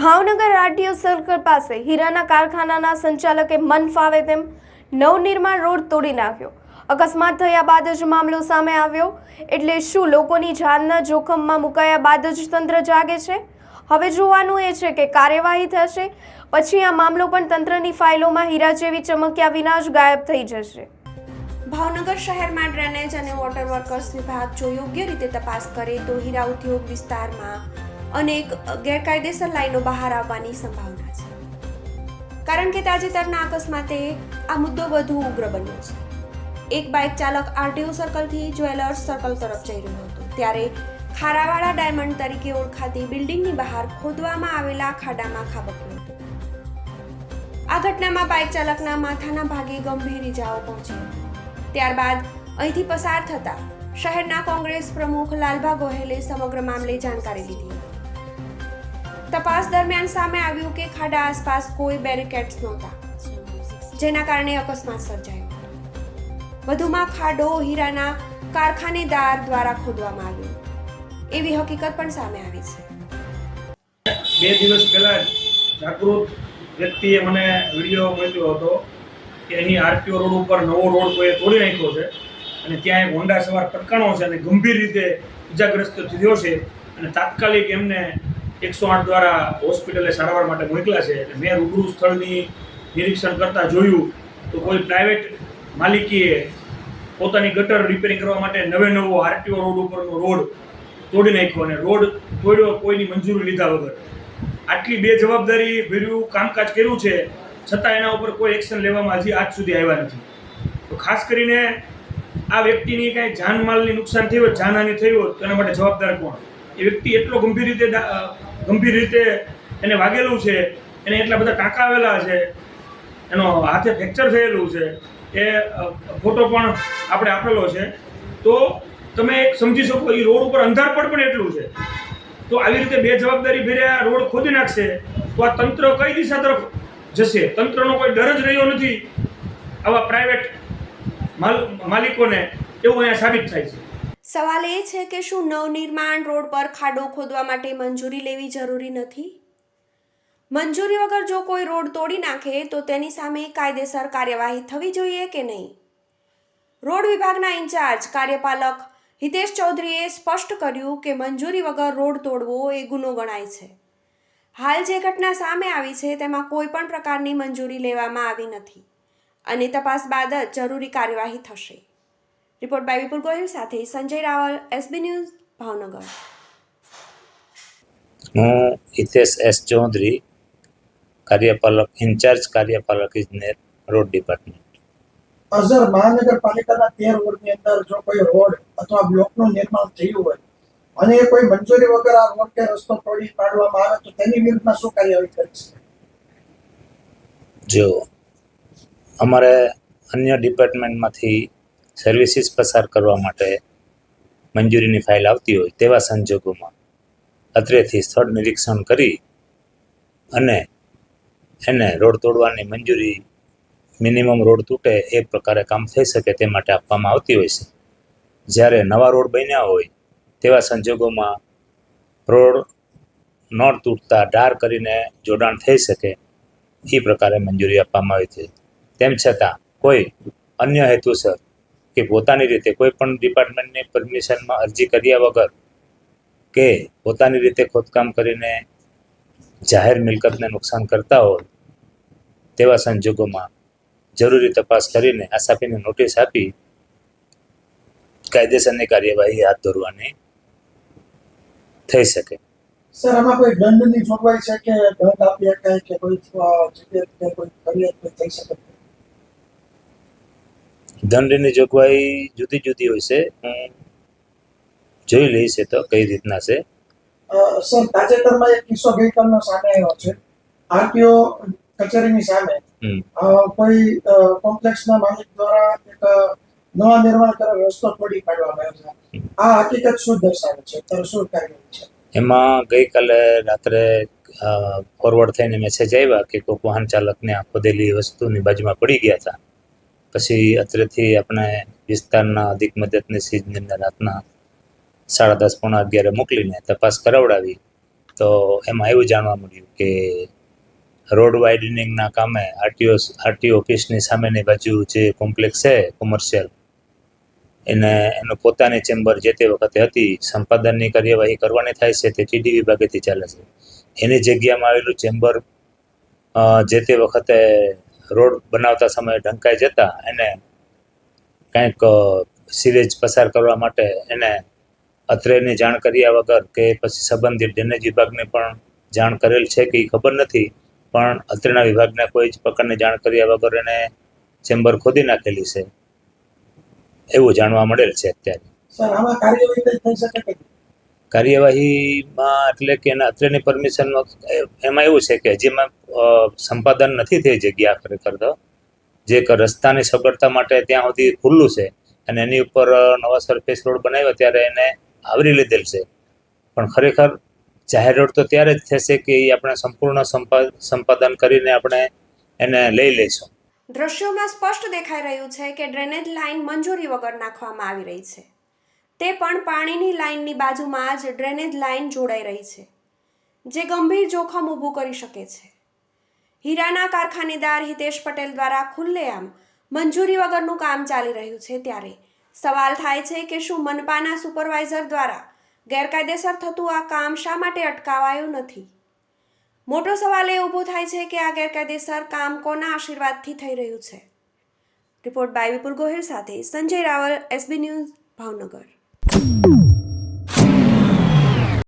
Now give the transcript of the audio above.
Bhavnagar RTO circle પાસે હીરાના કારખાનાના સંચાલકે મન ફાવે તેમ નવનિર્માણ રોડ તોડી નાખ્યો. અકસ્માત થયા બાદ જ મામલો સામે આવ્યો. એટલે શું લોકોની જાનના જોખમમાં મુકાયા બાદ જ તંત્ર જાગે છે? હવે જોવાનું એ છે કે કાર્યવાહી થશે, પછી આ મામલો પણ તંત્રની ફાઇલોમાં હીરા જેવી ચમક્યા વિના જ ગાયબ થઈ જશે. ભાવનગર શહેરમાં ડ્રેનેજ અને વોટર વર્કર્સ વિભાગ જો યોગ્ય રીતે તપાસ કરે તો હીરા ઉદ્યોગ વિસ્તારમાં અનેક ગેરકાયદેસર લાઈનો બહાર આવવાની સંભાવના છે. કારણ કે તાજેતરના અકસ્માતે આ મુદ્દો વધુ ઉગ્ર બન્યો છે. એક બાઇક ચાલક આરટીઓ સર્કલથી જ્વેલર્સ સર્કલ તરફ જઈ રહ્યો હતો. ત્યારે ખારાવાળા ડાયમંડ તરીકે ઓળખાતી બિલ્ડિંગની બહાર ખોદવામાં આવેલા ખાડામાં ખાબક્યો હતો. આ ઘટનામાં બાઇક ચાલકના માથાના ભાગે ગંભીર ઇજાઓ પહોંચી ત્યારબાદ અહીંથી પસાર થતા શહેરના કોંગ્રેસ પ્રમુખ લાલભા ગોહેલે સમગ્ર મામલે જાણકારી લીધી તપાસ દરમિયાન સામે આવ્યું કે ખાડા આસપાસ કોઈ બેરિકેડ્સ નહોતા, જેના કારણે અકસ્માત સર્જાયો. વધુમાં ખાડો, હીરાના કારખાનેદાર દ્વારા ખોદવામાં આવ્યો. એવી હકીકત પણ સામે આવી છે. બે દિવસ પહેલા જાગૃત વ્યક્તિએ મને વીડિયો મોકલ્યો હતો કે અહીં આરટીઓ રોડ ઉપર નવો રોડ કોઈએ તોડી નાખ્યો છે અને ત્યાં એક હોન્ડા સવાર પટકાણો છે અને ગંભીર રીતે ઇજાગ્રસ્ત થયો છે અને તાત્કાલિક એમને એકસો આઠ દ્વારા હોસ્પિટલે સારવાર માટે મોકલ્યા છે એટલે મેં રૂબરૂ સ્થળની નિરીક્ષણ કરતાં જોયું તો કોઈ પ્રાઇવેટ માલિકીએ પોતાની ગટર રિપેરિંગ કરવા માટે નવે નવો આરટીઓ રોડ ઉપરનો રોડ તોડી નાખ્યો અને રોડ તોડ્યો, કોઈની મંજૂરી લીધા વગર. આટલી બે જવાબદારી ભર્યું, કામકાજ કર્યું છે, છતાં એના ઉપર કોઈ એક્શન લેવામાં હજી આજ સુધી આવ્યા નથી. તો ખાસ કરીને આ વ્યક્તિની કાંઈ જાનમાલની નુકસાન થયું હોય જાનહાની થઈ હોય તો એના માટે જવાબદાર કોણ? એ વ્યક્તિ એટલો ગંભીર રીતે ગંભીર રીતે એને વાગેલું છે. એને એટલા બધા ટાંકા આવેલા છે. એનો હાથે ફ્રેક્ચર થયેલું છે. એ ફોટો પણ આપણે આપેલો છે. તો તમે એક સમજી શકો એ રોડ ઉપર અંધારપટ પણ એટલું છે. તો આવી રીતે બે જવાબદારી ભર્યા રોડ ખોદી નાખશે, તો આ તંત્ર કઈ દિશા તરફ જશે? તંત્રનો કોઈ ડર જ રહ્યો નથી. આવા પ્રાઇવેટ માલ, માલિકોને એવું અહીંયા સાબિત થાય છે. સવાલ એ છે કે શું નવનિર્માણ રોડ પર ખાડો ખોદવા માટે મંજૂરી લેવી જરૂરી નથી? મંજૂરી વગર જો કોઈ રોડ તોડી નાખે, તો તેની સામે કાયદેસર કાર્યવાહી થવી જોઈએ કે નહીં? રોડ વિભાગના ઇન્ચાર્જ કાર્યપાલક હિતેશ ચૌધરીએ સ્પષ્ટ કર્યું કે મંજૂરી વગર રોડ તોડવો એ ગુનો ગણાય છે. હાલ જે ઘટના સામે આવી છે, તેમાં કોઈ પણ પ્રકારની મંજૂરી લેવામાં આવી નથી. અને તપાસ બાદ જ જરૂરી કાર્યવાહી થશે. રિપોર્ટ બાય વિપુલ ગોહિલ સાથે સંજય રાવલ એસબી ન્યૂઝ ભાવનગર. હું હિતેશ એસ ચૌધરી કાર્યપાલક ઇન્ચાર્જ કાર્યપાલક ઇજનેર રોડ ડિપાર્ટમેન્ટ. અઝર મહાનગરપાલિકાના તેર વોર્ડની અંદર જો કોઈ રોડ અથવા બ્લોકનું નિર્માણ થયું હોય અને એ કોઈ મંજૂરી વગર આ રોડ કે રસ્તો તોડી પાડવામાં આવે તો તેની વિરુદ્ધમાં શું કાર્યવાહી કરી શકે? જો અમારે અન્ય ડિપાર્ટમેન્ટમાંથી સર્વિસીસ પસાર કરવા માટે મંજૂરીની ફાઇલ આવતી હોય તેવા સંજોગોમાં અત્રેથી સ્થળ નિરીક્ષણ કરી અને એને રોડ તોડવાની મંજૂરી મિનિમમ રોડ તૂટે એ પ્રકારે કામ થઈ શકે તે માટે આપવામાં આવતી હોય છે. જ્યારે નવા રોડ બન્યા હોય તેવા સંજોગોમાં રોડ ન તૂટતા ડાર કરીને જોડાણ થઈ શકે એ પ્રકારે મંજૂરી આપવામાં આવી છે. તેમ છતાં કોઈ અન્ય હેતુસર કે પોતાની રીતે કોઈ પણ ડિપાર્ટમેન્ટની પરમિશનમાં અરજી કર્યા વગર કે પોતાની રીતે ખોદકામ કરીને જાહેર મિલકતને નુકસાન કરતા હોય તેવા સંજોગોમાં જરૂરી તપાસ કરીને આસાપીને નોટિસ આપી કાયદેસરની કાર્યવાહી હાથ ધરવાની થઈ શકે. સર, આમાં કોઈ દંડની જોગવાઈ છે કે દંડ આપી કે કોઈ જગ્યાએ કોઈ ફરિયાદ થઈ શકે? દંડની જોગવાઈ જુદી જુદી હોય છે. હું જોઈ લઈશ છે તો કઈ રીતના છે. સર તાજેતરમાં એક કિસ્સો ગઈકાલનો સામે આવ્યો છે. આરટીઓ કચેરીની સામે. કોઈ કોમ્પ્લેક્સના માલિક દ્વારા એક નવા નિર્માણ કરેલ રસ્તો તોડી પાડવામાં આવ્યો છે. આ હકીકત શું દર્શાવે છે? તો શું કાર્યવાહી છે? એમાં ગઈકાલે રાત્રે ફોરવર્ડ થઈને મેસેજ આવ્યા કે કોઈક વાહન ચાલકને આ ખોદેલી વસ્તુની બાજુમાં પડી ગયા હતા. પછી અત્રેથી આપણે વિસ્તારના અધિક મદદની સીજને રાતના સાડા દસ, પોણા અગિયારે મોકલીને તપાસ કરાવડાવી, તો એમાં એવું જાણવા મળ્યું કે રોડ વાઇડનિંગના કામે આરટીઓ આરટીઓ ઓફિસની સામેની બાજુ જે કોમ્પ્લેક્સ છે કોમર્શિયલ એને, એનું પોતાની ચેમ્બર જે તે વખતે હતી, સંપાદનની કાર્યવાહી કરવાની થાય છે તે ટીડી વિભાગેથી ચાલે છે. એની જગ્યામાં આવેલું ચેમ્બર જે તે વખતે રોડ બનાવતા સમયે ઢંકાઈ જતા એને કંઈક સિરેજ પસાર કરવા માટે એને અત્રેની જાણ કર્યા વગર કે પછી સંબંધિત ડ્રેનેજ વિભાગને પણ જાણ કરેલ છે કે એ ખબર નથી. પણ અત્રેના વિભાગને કોઈ જ પ્રકારની જાણ કર્યા વગર એને ચેમ્બર ખોદી નાખેલી છે. એવું જાણવા મળેલ છે અત્યારે. કાર્યવાહીમાં એટલે કે એના અત્રેની પરમિશનમાં એમાં એવું છે કે હજીમાં સંપાદન નથી થઈ જગ્યા ખરેખર તો જે રસ્તાની સગવડતા માટે ત્યાં સુધી ખુલ્લું છે અને એની ઉપર નવા સરફેસ રોડ બનાવ્યો ત્યારે એને આવરી લીધેલ છે. પણ ખરેખર જાહેર રોડ તો ત્યારે જ થશે કે એ આપણે સંપૂર્ણ સંપા, સંપાદન કરીને આપણે એને લઈ લઈશું. દ્રશ્યોમાં સ્પષ્ટ દેખાઈ રહ્યું છે કે ડ્રેનેજ લાઇન મંજૂરી વગર નાખવામાં આવી રહી છે. તે પણ પાણીની લાઇનની બાજુમાં જ ડ્રેનેજ લાઇન જોડાઈ રહી છે, જે ગંભીર જોખમ ઊભું કરી શકે છે. હીરાના કારખાનેદાર હિતેશ પટેલ દ્વારા ખુલ્લેઆમ મંજૂરી વગરનું કામ ચાલી રહ્યું છે ત્યારે સવાલ થાય છે કે શું મનપાના સુપરવાઇઝર દ્વારા ગેરકાયદેસર થતું આ કામ શા માટે અટકાવાયું નથી? મોટો સવાલ એ ઊભો થાય છે કે આ ગેરકાયદેસર કામ કોના આશીર્વાદથી થઈ રહ્યું છે? રિપોર્ટ બાય વિપુલ ગોહિલ સાથે Sanjay Raval, SB news, Bhavnagar. Thank you.